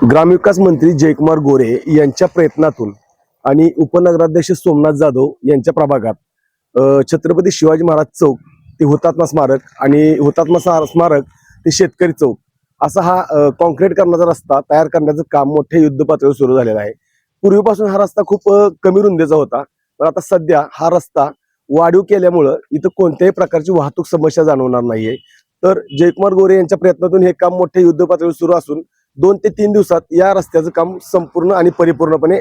ग्रामविकास मंत्री जयकुमार गोरे यांच्या प्रयत्नातून आणि उपनगराध्यक्ष सोमनाथ जाधव यांच्या प्रभागात छत्रपती शिवाजी महाराज चौक ते हुतात्मा स्मारक आणि हुतात्मा स्मारक ते शेतकरी चौक असा हा कॉन्क्रीट करण्याचा रस्ता तयार करण्याचं काम मोठ्या युद्ध पातळीवर सुरू झालेलं आहे. पूर्वीपासून हा रस्ता खूप कमी रुंदीचा होता. पण आता सध्या हा रस्ता वाढीव केल्यामुळं इथं कोणत्याही प्रकारची वाहतूक समस्या जाणवणार नाहीये. तर जयकुमार गोरे यांच्या प्रयत्नातून हे काम मोठ्या युद्ध पातळीवर सुरू असून दोन ते तीन दिवसात या रस्त्याचं काम संपूर्ण आणि परिपूर्णपणे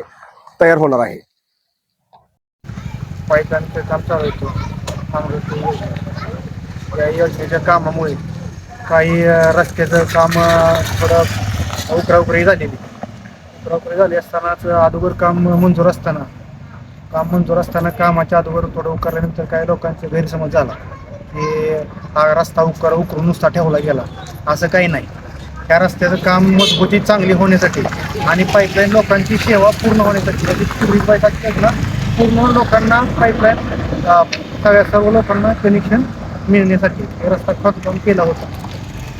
तयार होणार आहे. पाईपलाईनचं काम चालू होतं या योजनेच्या कामामुळे काही रस्त्याचं काम थोडं उकराउकरी झालेली. उकराउकरी झाली असतानाच अगोदर काम मंजूर असताना काम मंजूर असताना कामाच्या अगोदर थोडं उकरल्यानंतर काही लोकांचा गैरसमज झाला. की हा रस्ता उकर उकरून नुसता ठेवला गेला. असं काही नाही. त्या रस्त्याचं काम मजबूती चांगली होण्यासाठी आणि पाईपलाईन लोकांची सेवा पूर्ण होण्यासाठी. म्हणजे पूर्वी पाहिजे पूर्ण लोकांना पाईपलाईन सगळ्या सर्व लोकांना कनेक्शन मिळण्यासाठी हे रस्ता खोदकाम केला होता.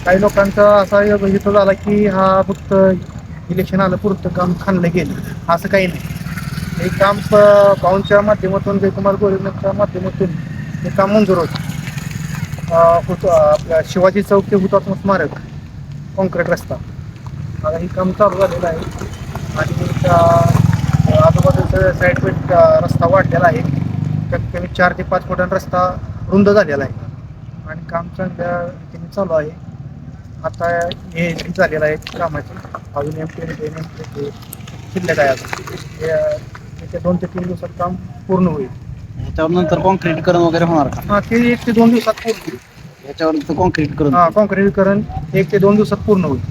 काही लोकांचा असा हेतू झाला की हा फक्त इलेक्शन आलं पुरतं काम खाल्लं गेलं. असं काही नाही. हे काम प- माध्यमातून जयकुमार गोरेंच्या माध्यमातून हे काम मंजूर होतं. होतं. आपल्या शिवाजी चौक ते हुतात्मा स्मारक. कॉन्क्रीट रस्ता. आता हे काम चालू झालेलं आहे. आणि त्या आजूबाजूचं साईडमेट रस्ता वाढलेला आहे. कमीत कमी चार ते पाच फुटांचा रस्ता रुंद झालेला आहे. आणि काम चांगल्या रीतीने चालू आहे. आता हे झालेलं आहे कामाची अजून एम टी एम टी शिल्लक आहे येत्या दोन ते तीन दिवसात काम पूर्ण होईल. ह्याच्यावर नंतर कॉन्क्रीटीकरण वगैरे होणार का? हा ते एक ते दोन दिवसात पूर्ण होईल. ह्याच्यावर कॉन्क्रीट करून हा कॉन्क्रीटीकरण एक ते दोन दिवसात पूर्ण होईल.